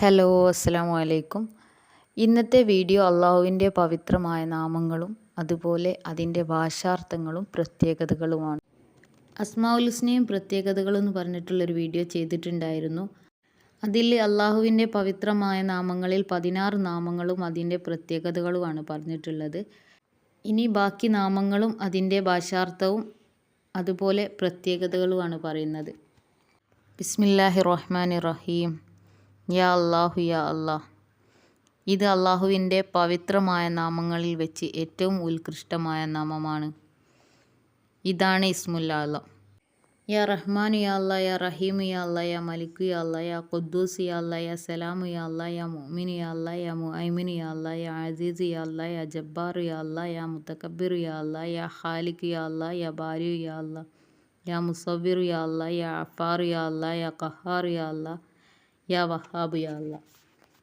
Hello അസ്സലാമു അലൈക്കും ഇന്നത്തെ വീഡിയോ അള്ളാഹുവിന്റെ പവിത്രമായ നാമങ്ങളും അതുപോലെ അതിന്റെ ഭാഷാർത്ഥങ്ങളും പ്രത്യേകതകളുമാണ്. അസ്മാഉൽ ഹുസ്നയും പ്രത്യേകതകളും എന്ന് പറഞ്ഞിട്ടുള്ളൊരു വീഡിയോ ചെയ്തിട്ടുണ്ടായിരുന്നു. അതിൽ അള്ളാഹുവിന്റെ പവിത്രമായ നാമങ്ങളിൽ പതിനാറ് നാമങ്ങളും അതിന്റെ പ്രത്യേകതകളുമാണ് പറഞ്ഞിട്ടുള്ളത്. ഇനി ബാക്കി നാമങ്ങളും അതിന്റെ ഭാഷാർത്ഥവും അതുപോലെ പ്രത്യേകതകളുമാണ് പറയുന്നത്. ബിസ്മില്ലാഹി റഹ്മാൻ റഹീം. യാ അള്ളാഹു യാ അള്ളാഹ് ഇത് അള്ളാഹുവിന്റെ പവിത്രമായ നാമങ്ങളിൽ വെച്ച് ഏറ്റവും ഉത്കൃഷ്ടമായ നാമമാണ് ഇതാണ് ഇസ്മുല്ല അല്ല യാ റഹ്മാൻ യാ അല്ല യാ റഹീം യാ അല്ല യാ മലിക്കു യാ അല്ല യാ ഖുദ്ദൂസ് യാ അല്ല യാ സലാമു യാ അല്ല യാ മുഅ്മിൻ യാ അല്ല യാ മുഅൈമിൻ യാ അല്ല യാ അസീസ് യാ അല്ല യാ ജബ്ബാർ യാ അല്ല യാ മുതകബ്ബിർ യാ അല്ല യാ ഖാലിഖ് യാ അല്ല യാ ബാരി യാ അല്ല യാ മുസവ്വിർ യാ അല്ല യാ അഫാർ യാ അല്ല യാ ഖഹാർ യാ അല്ലാ യാ വഹാബു യാ അല്ല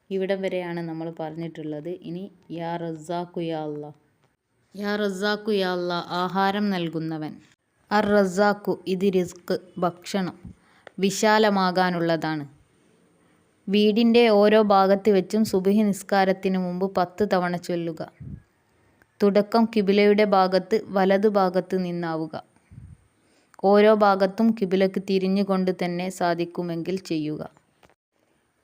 ഇവിടം വരെയാണ് നമ്മൾ പറഞ്ഞിട്ടുള്ളത്. ഇനി യാ റസാഖു യാ അല്ല യാ റസാഖു യാ അല്ല ആഹാരം നൽകുന്നവൻ. അർ റസാഖു ഇത് റിസ്ക് ഭക്ഷണം വിശാലമാകാനുള്ളതാണ്. വീടിന്റെ ഓരോ ഭാഗത്ത് വെച്ചും സുബഹി നിസ്കാരത്തിന് മുമ്പ് പത്ത് തവണ ചൊല്ലുക. തുടക്കം കിബിലയുടെ ഭാഗത്ത് വലതു ഭാഗത്ത് നിന്നാവുക. ഓരോ ഭാഗത്തും കിബിലക്ക് തിരിഞ്ഞുകൊണ്ട് തന്നെ സാധിക്കുമെങ്കിൽ ചെയ്യുക.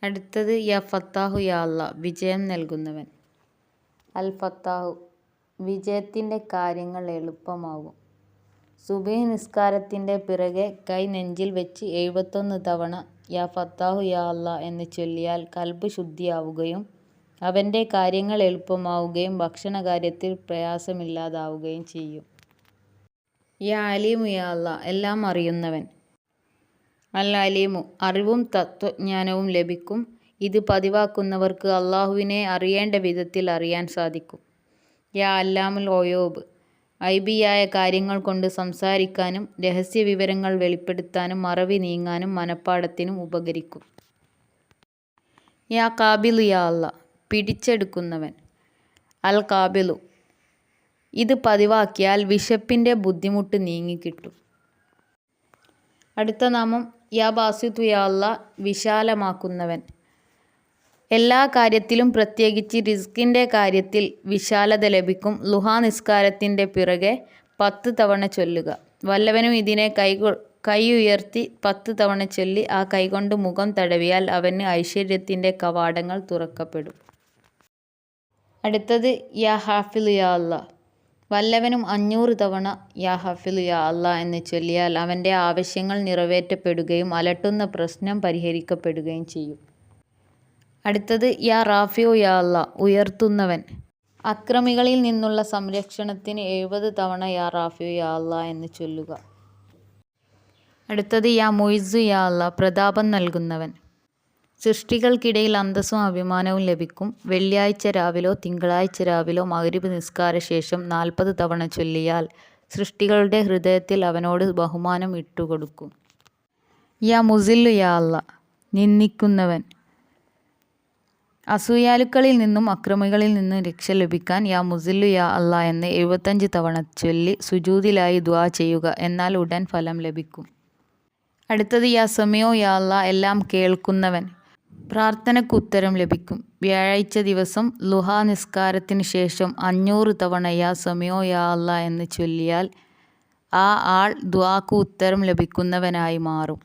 അടുത്തത് യ ഫത്താഹു യാ വിജയം നൽകുന്നവൻ. അൽ ഫത്താഹു വിജയത്തിന്റെ കാര്യങ്ങൾ എളുപ്പമാകും സുബഹി നിസ്കാരത്തിന്റെ പിറകെ കൈ നെഞ്ചിൽ വെച്ച് എഴുപത്തൊന്ന് തവണ യാ ഫത്താഹു യാ എന്ന് ചൊല്ലിയാൽ കൽബ് ശുദ്ധിയാവുകയും അവന്റെ കാര്യങ്ങൾ എളുപ്പമാവുകയും ഭക്ഷണ കാര്യത്തിൽ പ്രയാസമില്ലാതാവുകയും ചെയ്യും. യാ അലീമു യാ എല്ലാം അറിയുന്നവൻ. അൽ അലീമു അറിവും തത്വജ്ഞാനവും ലഭിക്കും. ഇത് പതിവാക്കുന്നവർക്ക് അള്ളാഹുവിനെ അറിയേണ്ട വിധത്തിൽ അറിയാൻ സാധിക്കും. യാ അല്ലാമുൽ ഒയോബ് ഐബിയായ കാര്യങ്ങൾ കൊണ്ട് സംസാരിക്കാനും രഹസ്യ വിവരങ്ങൾ വെളിപ്പെടുത്താനും മറവി നീങ്ങാനും മനപ്പാടത്തിനും ഉപകരിക്കും. യാ കാബിലു യാ അല്ല പിടിച്ചെടുക്കുന്നവൻ. അൽ കാബിലു. ഇത് പതിവാക്കിയാൽ വിശപ്പിന്റെ ബുദ്ധിമുട്ട് നീങ്ങിക്കിട്ടും. അടുത്ത നാമം യാ യാ വിശാലമാക്കുന്നവൻ. എല്ലാ കാര്യത്തിലും പ്രത്യേകിച്ച് റിസ്കിന്റെ കാര്യത്തിൽ വിശാലത ലഭിക്കും. ലുഹാ നിസ്കാരത്തിന്റെ പിറകെ പത്ത് തവണ ചൊല്ലുക. വല്ലവനും ഇതിനെ കൈ കൈ ഉയർത്തി പത്ത് തവണ ചൊല്ലി ആ കൈകൊണ്ട് മുഖം തടവിയാൽ അവന് ഐശ്വര്യത്തിന്റെ കവാടങ്ങൾ തുറക്കപ്പെടും. അടുത്തത് യാ ഹാഫിൽ യാ അല്ല വല്ലവനും അഞ്ഞൂറ് തവണ യാ ഹഫിൽ യാ അല്ല എന്ന് ചൊല്ലിയാൽ അവന്റെ ആവശ്യങ്ങൾ നിറവേറ്റപ്പെടുകയും അലട്ടുന്ന പ്രശ്നം പരിഹരിക്കപ്പെടുകയും ചെയ്യും. അടുത്തത് യാ റാഫിയോ യാ അല്ല ഉയർത്തുന്നവൻ. അക്രമികളിൽ നിന്നുള്ള സംരക്ഷണത്തിന് എഴുപത് തവണ യാ റാഫിയോ യാ അല്ല എന്ന് ചൊല്ലുക. അടുത്തത് യാ മൊയ്സു യാ അല്ല പ്രതാപം നൽകുന്നവൻ. സൃഷ്ടികൾക്കിടയിൽ അന്തസ്സും അഭിമാനവും ലഭിക്കും. വെള്ളിയാഴ്ച രാവിലോ തിങ്കളാഴ്ച രാവിലോ മഗ്രിബ് നിസ്കാര ശേഷം നാൽപ്പത് തവണ ചൊല്ലിയാൽ സൃഷ്ടികളുടെ ഹൃദയത്തിൽ അവനോട് ബഹുമാനം ഇട്ടുകൊടുക്കും. യാ മുസില്ലു യാ അല്ല നിന്ദിക്കുന്നവൻ. അസൂയാലുക്കളിൽ നിന്നും അക്രമികളിൽ നിന്നും രക്ഷ ലഭിക്കാൻ യാ മുസില്ലു യാ അല്ല എന്ന് എഴുപത്തഞ്ച് തവണ ചൊല്ലി സുജൂതിലായി ദ്വാ ചെയ്യുക എന്നാൽ ഉടൻ ഫലം ലഭിക്കും. അടുത്തത് യാ സമയോ യാ അല്ല എല്ലാം കേൾക്കുന്നവൻ. പ്രാർത്ഥനയ്ക്ക് ഉത്തരം ലഭിക്കും. വ്യാഴാഴ്ച ദിവസം ലുഹാ നിസ്കാരത്തിന് ശേഷം അഞ്ഞൂറ് തവണ യാ സമയോ യാ അല്ല എന്ന് ചൊല്ലിയാൽ ആ ആൾ ദ്വാക്ക് ഉത്തരം ലഭിക്കുന്നവനായി മാറും.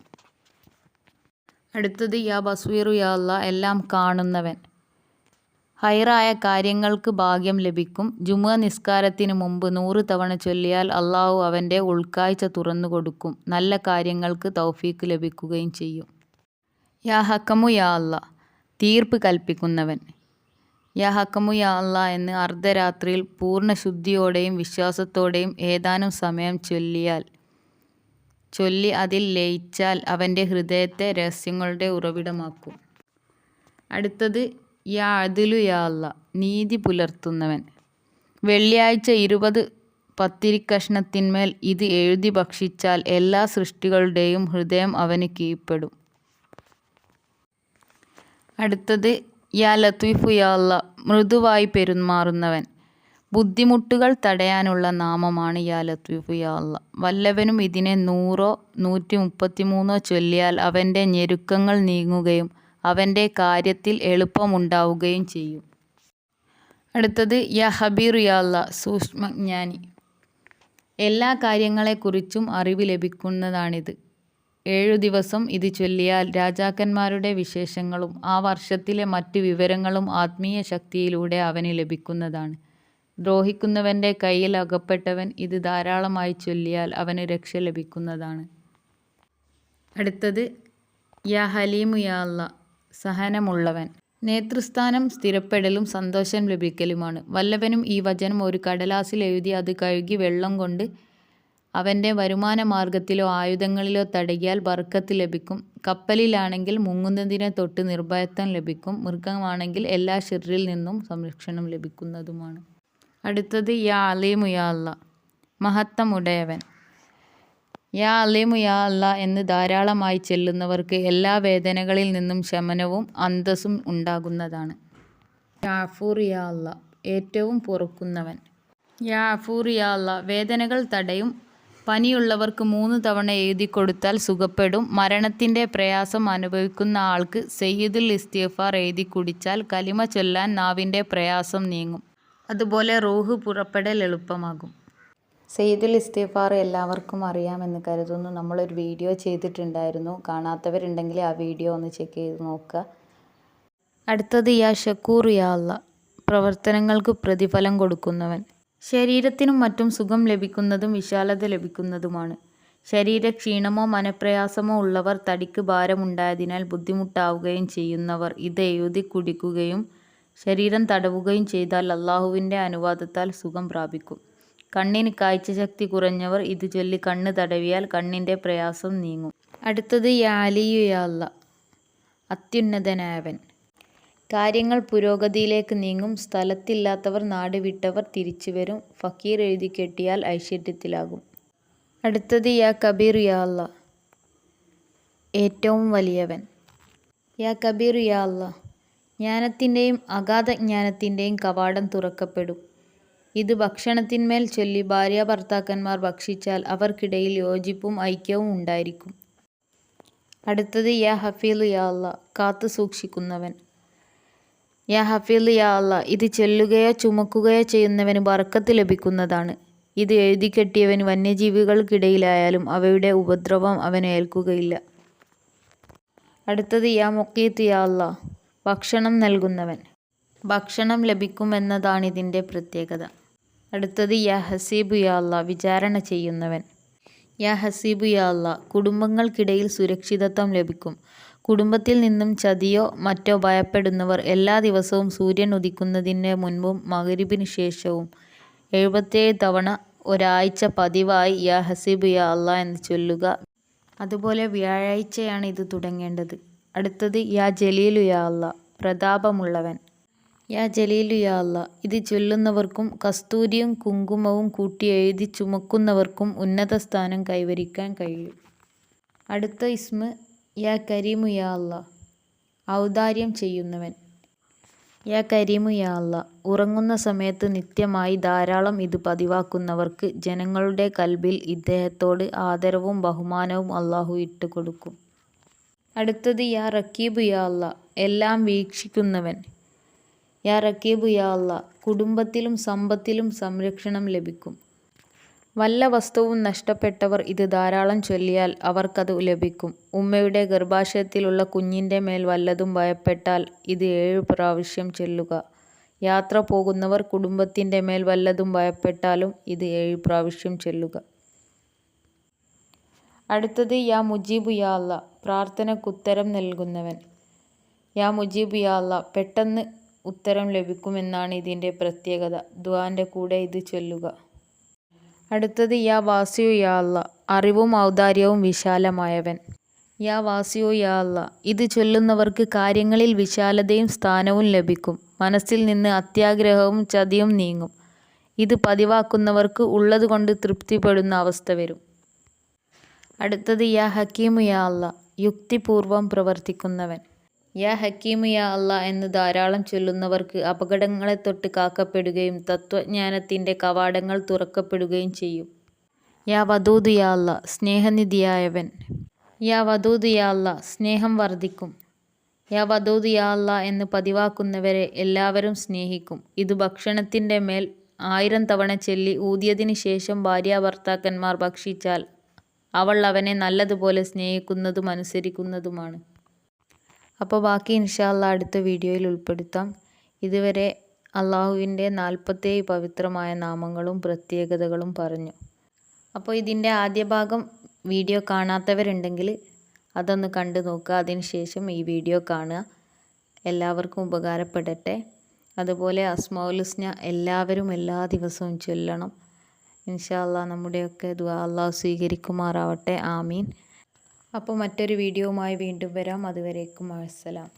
അടുത്തത് യാ ബസ്വീറു യാ അല്ല എല്ലാം കാണുന്നവൻ. ഹൈറായ കാര്യങ്ങൾക്ക് ഭാഗ്യം ലഭിക്കും. ജുമുഅ നിസ്കാരത്തിന് മുമ്പ് നൂറ് തവണ ചൊല്ലിയാൽ അള്ളാഹു അവന്റെ ഉൾക്കാഴ്ച തുറന്നു കൊടുക്കും നല്ല കാര്യങ്ങൾക്ക് തൗഫീക്ക് ലഭിക്കുകയും ചെയ്യും. യാ ഹക്കമു യാ അല്ല തീർപ്പ് കൽപ്പിക്കുന്നവൻ. യാ ഹക്കമു യാ അല്ല എന്ന് അർദ്ധരാത്രിയിൽ പൂർണ ശുദ്ധിയോടെയും വിശ്വാസത്തോടെയും ഏതാനും സമയം ചൊല്ലിയാൽ ചൊല്ലി അതിൽ ലയിച്ചാൽ അവന്റെ ഹൃദയത്തെ രഹസ്യങ്ങളുടെ ഉറവിടമാക്കും. അടുത്തത് യാ അതിലു യാ അല്ല നീതി പുലർത്തുന്നവൻ. വെള്ളിയാഴ്ച ഇരുപത് പത്തിരിക്കഷ്ണത്തിന്മേൽ ഇത് എഴുതി ഭക്ഷിച്ചാൽ എല്ലാ സൃഷ്ടികളുടെയും ഹൃദയം അവന് കീഴ്പ്പെടും. അടുത്തത് യാ ലത്തീഫു യാ മൃദുവായി പെരുമാറുന്നവൻ. ബുദ്ധിമുട്ടുകൾ തടയാനുള്ള നാമമാണ് യാ ലത്തീഫു യാ വല്ലവനും ഇതിനെ നൂറോ നൂറ്റി മുപ്പത്തിമൂന്നോ ചൊല്ലിയാൽ അവന്റെ ഞെരുക്കങ്ങൾ നീങ്ങുകയും അവന്റെ കാര്യത്തിൽ എളുപ്പമുണ്ടാവുകയും ചെയ്യും. അടുത്തത് യാ ഹബീറു യാ സൂക്ഷ്മജ്ഞാനി. എല്ലാ കാര്യങ്ങളെക്കുറിച്ചും അറിവ് ലഭിക്കുന്നതാണിത്. ഏഴു ദിവസം ഇത് ചൊല്ലിയാൽ രാജാക്കന്മാരുടെ വിശേഷങ്ങളും ആ വർഷത്തിലെ മറ്റു വിവരങ്ങളും ആത്മീയ ശക്തിയിലൂടെ അവന് ലഭിക്കുന്നതാണ്. ദ്രോഹിക്കുന്നവന്റെ കയ്യിൽ അകപ്പെട്ടവൻ ഇത് ധാരാളമായി ചൊല്ലിയാൽ അവന് രക്ഷ ലഭിക്കുന്നതാണ്. അടുത്തത് യാ ഹലീമു യാ സഹനമുള്ളവൻ. നേതൃസ്ഥാനം സ്ഥിരപ്പെടലും സന്തോഷം ലഭിക്കലുമാണ്. വല്ലവനും ഈ വചനം ഒരു കടലാസിൽ എഴുതി അത് കഴുകി വെള്ളം കൊണ്ട് അവന്റെ വരുമാന മാർഗത്തിലോ ആയുധങ്ങളിലോ തടകിയാൽ ബർക്കത്ത് ലഭിക്കും. കപ്പലിലാണെങ്കിൽ മുങ്ങുന്നതിനെ തൊട്ട് നിർഭയത്വം ലഭിക്കും. മൃഗമാണെങ്കിൽ എല്ലാ ഷിറിൽ നിന്നും സംരക്ഷണം ലഭിക്കുന്നതുമാണ്. അടുത്തത് യാ അലീമു യാ അല്ല യാ അലീമു യാ അല്ല എന്ന് ധാരാളമായി ചെല്ലുന്നവർക്ക് എല്ലാ വേദനകളിൽ നിന്നും ശമനവും അന്തസ്സും ഉണ്ടാകുന്നതാണ്. യാഫൂർ യാ ഏറ്റവും പൊറുക്കുന്നവൻ. യാ അഫൂർ യാ അല്ല. വേദനകൾ തടയും പനിയുള്ളവർക്ക് മൂന്ന് തവണ എഴുതി കൊടുത്താൽ സുഖപ്പെടും. മരണത്തിന്റെ പ്രയാസം അനുഭവിക്കുന്ന ആൾക്ക് സയ്യിദുൽ ഇസ്തിഗ്ഫാർ എഴുതി കുടിച്ചാൽ കലിമ ചൊല്ലാൻ നാവിന്റെ പ്രയാസം നീങ്ങും. അതുപോലെ റൂഹ് പുറപ്പെടൽ എളുപ്പമാകും. സയ്യിദുൽ ഇസ്തിഗ്ഫാർ എല്ലാവർക്കും അറിയാമെന്ന് കരുതുന്നു. നമ്മളൊരു വീഡിയോ ചെയ്തിട്ടുണ്ടായിരുന്നു. കാണാത്തവരുണ്ടെങ്കിൽ ആ വീഡിയോ ഒന്ന് ചെക്ക് ചെയ്ത് നോക്കുക. അടുത്തത് യാ ഷക്കൂർ യാ അള്ള. പ്രവർത്തനങ്ങൾക്ക് പ്രതിഫലം കൊടുക്കുന്നവൻ. ശരീരത്തിനും മറ്റും സുഖം ലഭിക്കുന്നതും വിശാലത ലഭിക്കുന്നതുമാണ്. ശരീരക്ഷീണമോ മനപ്രയാസമോ ഉള്ളവർ തടിക്ക് ഭാരമുണ്ടായതിനാൽ ബുദ്ധിമുട്ടാവുകയും ചെയ്യുന്നവർ ഇത് എഴുതി കുടിക്കുകയും ശരീരം തടവുകയും ചെയ്താൽ അള്ളാഹുവിന്റെ അനുവാദത്താൽ സുഖം പ്രാപിക്കും. കണ്ണിന് കാഴ്ചശക്തി കുറഞ്ഞവർ ഇത് ചൊല്ലി കണ്ണ് തടവിയാൽ കണ്ണിന്റെ പ്രയാസം നീങ്ങും. അടുത്തത് യാലിയു അത്യുന്നതനായവൻ. കാര്യങ്ങൾ പുരോഗതിയിലേക്ക് നീങ്ങും സ്ഥലത്തില്ലാത്തവർ നാട് വിട്ടവർ തിരിച്ചു വരും ഫക്കീർ എഴുതി കെട്ടിയാൽ ഐശ്വര്യത്തിലാകും. അടുത്തത് യാ കബീർ യാ അല്ല ഏറ്റവും വലിയവൻ. യാ കബീർ യാ അല്ല ജ്ഞാനത്തിന്റെയും അഗാധ ജ്ഞാനത്തിന്റെയും കവാടം തുറക്കപ്പെടും. ഇത് ഭക്ഷണത്തിന്മേൽ ചൊല്ലി ഭാര്യ ഭർത്താക്കന്മാർ ഭക്ഷിച്ചാൽ അവർക്കിടയിൽ യോജിപ്പും ഐക്യവും ഉണ്ടായിരിക്കും. അടുത്തത് യാ ഹഫീൽ യാ അല്ല കാത്തു സൂക്ഷിക്കുന്നവൻ. യാ ഹഫീദ് യാ അല്ല ഇത് ചെല്ലുകയോ ചുമക്കുകയോ ചെയ്യുന്നവന് ബർക്കത്ത് ലഭിക്കുന്നതാണ്. ഇത് എഴുതി കെട്ടിയവൻ വന്യജീവികൾക്കിടയിലായാലും അവയുടെ ഉപദ്രവം അവന് ഏൽക്കുകയില്ല. അടുത്തത് യാ മുക്കീത്ത് യാ അല്ല ഭക്ഷണം നൽകുന്നവൻ. ഭക്ഷണം ലഭിക്കുമെന്നതാണിതിന്റെ പ്രത്യേകത. അടുത്തത് യാ ഹസീബ് യാ അല്ല വിചാരണ ചെയ്യുന്നവൻ. യാ ഹസീബ് യാ അല്ല കുടുംബങ്ങൾക്കിടയിൽ സുരക്ഷിതത്വം ലഭിക്കും. കുടുംബത്തിൽ നിന്നും ചതിയോ മറ്റോ ഭയപ്പെടുന്നവർ എല്ലാ ദിവസവും സൂര്യൻ ഉദിക്കുന്നതിന് മുൻപും മകരിബിന് ശേഷവും. എഴുപത്തേഴ് തവണ ഒരാഴ്ച പതിവായി യാ ഹസീബ് യാ അല്ല എന്ന് ചൊല്ലുക. അതുപോലെ വ്യാഴാഴ്ചയാണ് ഇത് തുടങ്ങേണ്ടത്. അടുത്തത് യാ ജലീലു യാ അല്ല പ്രതാപമുള്ളവൻ. യാ ജലീലു യാ അല്ല ഇത് ചൊല്ലുന്നവർക്കും കസ്തൂരിയും കുങ്കുമവും കൂട്ടി എഴുതി ചുമക്കുന്നവർക്കും ഉന്നത സ്ഥാനം കൈവരിക്കാൻ കഴിയും. അടുത്ത ഇസ്മ യാ കരീമു യാ ഔദാര്യം ചെയ്യുന്നവൻ. യാ കരീമു യാ ഉറങ്ങുന്ന സമയത്ത് നിത്യമായി ധാരാളം ഇത് പതിവാക്കുന്നവർക്ക് ജനങ്ങളുടെ കൽബിൽ ഇദ്ദേഹത്തോട് ആദരവും ബഹുമാനവും അള്ളാഹു ഇട്ടുകൊടുക്കും. അടുത്തത് യാ റക്കീബ് യാ എല്ലാം വീക്ഷിക്കുന്നവൻ. യാ റക്കീബ് യാ കുടുംബത്തിലും സമ്പത്തിലും സംരക്ഷണം ലഭിക്കും. വല്ല വസ്തുവും നഷ്ടപ്പെട്ടവർ ഇത് ധാരാളം ചൊല്ലിയാൽ അവർക്കത് ലഭിക്കും. ഉമ്മയുടെ ഗർഭാശയത്തിലുള്ള കുഞ്ഞിന്റെ മേൽ വല്ലതും ഭയപ്പെട്ടാൽ ഇത് ഏഴു പ്രാവശ്യം ചൊല്ലുക. യാത്ര പോകുന്നവർ കുടുംബത്തിന്റെ മേൽ വല്ലതും ഭയപ്പെട്ടാലും ഇത് ഏഴു പ്രാവശ്യം ചൊല്ലുക. അടുത്തത് യാ മുജീബു യാ അല്ല പ്രാർത്ഥനക്കുത്തരം നൽകുന്നവൻ. യാ മുജീബു യാ പെട്ടെന്ന് ഉത്തരം ലഭിക്കുമെന്നാണ് ഇതിന്റെ പ്രത്യേകത. ദ്വാന്റെ കൂടെ ഇത് ചൊല്ലുക. അടുത്തത് യാ വാസിയു യാ അല്ല. അറിവും ഔദാര്യവും വിശാലമായവൻ. യാ വാസിയോ യാ അല്ല. ഇത് ചൊല്ലുന്നവർക്ക് കാര്യങ്ങളിൽ വിശാലതയും സ്ഥാനവും ലഭിക്കും. മനസ്സിൽ നിന്ന് അത്യാഗ്രഹവും ചതിയും നീങ്ങും. ഇത് പതിവാക്കുന്നവർക്ക് ഉള്ളതുകൊണ്ട് തൃപ്തിപ്പെടുന്ന അവസ്ഥ വരും. അടുത്തത് യാ ഹക്കീമു യാ അല്ല. യുക്തിപൂർവം പ്രവർത്തിക്കുന്നവൻ. യാ ഹക്കീമു യാ അല്ല എന്ന് ധാരാളം ചൊല്ലുന്നവർക്ക് അപകടങ്ങളെ തൊട്ട് കാക്കപ്പെടുകയും തത്വജ്ഞാനത്തിന്റെ കവാടങ്ങൾ തുറക്കപ്പെടുകയും ചെയ്യും യാ വദൂദ് യാ അല്ല സ്നേഹനിധിയായവൻ യാ വദൂദ് യാ അല്ല സ്നേഹം വർദ്ധിക്കും യാ വദൂദ് യാ അല്ല എന്ന് പതിവാക്കുന്നവരെ എല്ലാവരും സ്നേഹിക്കും. ഇത് ഭക്ഷണത്തിന്റെ മേൽ ആയിരം തവണ ചൊല്ലി ഊതിയതിനു ശേഷം ഭാര്യാഭർത്താക്കന്മാർ ഭക്ഷിച്ചാൽ അവൾ അവനെ നല്ലതുപോലെ സ്നേഹിക്കുന്നതും അനുസരിക്കുന്നതുമാണ്. അപ്പോൾ ബാക്കി ഇൻഷാല്ല അടുത്ത വീഡിയോയിൽ ഉൾപ്പെടുത്താം. ഇതുവരെ അള്ളാഹുവിന്റെ നാൽപ്പത്തേഴ് പവിത്രമായ നാമങ്ങളും പ്രത്യേകതകളും പറഞ്ഞു. അപ്പോൾ ഇതിന്റെ ആദ്യ ഭാഗം വീഡിയോ കാണാത്തവരുണ്ടെങ്കിൽ അതൊന്ന് കണ്ടു നോക്കുക. അതിനുശേഷം ഈ വീഡിയോ കാണുക. എല്ലാവർക്കും ഉപകാരപ്പെടട്ടെ. അതുപോലെ അസ്മൗലുസ്ന എല്ലാവരും എല്ലാ ദിവസവും ചൊല്ലണം. ഇൻഷാ നമ്മുടെയൊക്കെ ദുആ അള്ളാഹു സ്വീകരിക്കുമാറാവട്ടെ. ആമീൻ. അപ്പോൾ മറ്റൊരു വീഡിയോവുമായി വീണ്ടും വരാം. അതുവരേക്കും മഅസ്സലാം.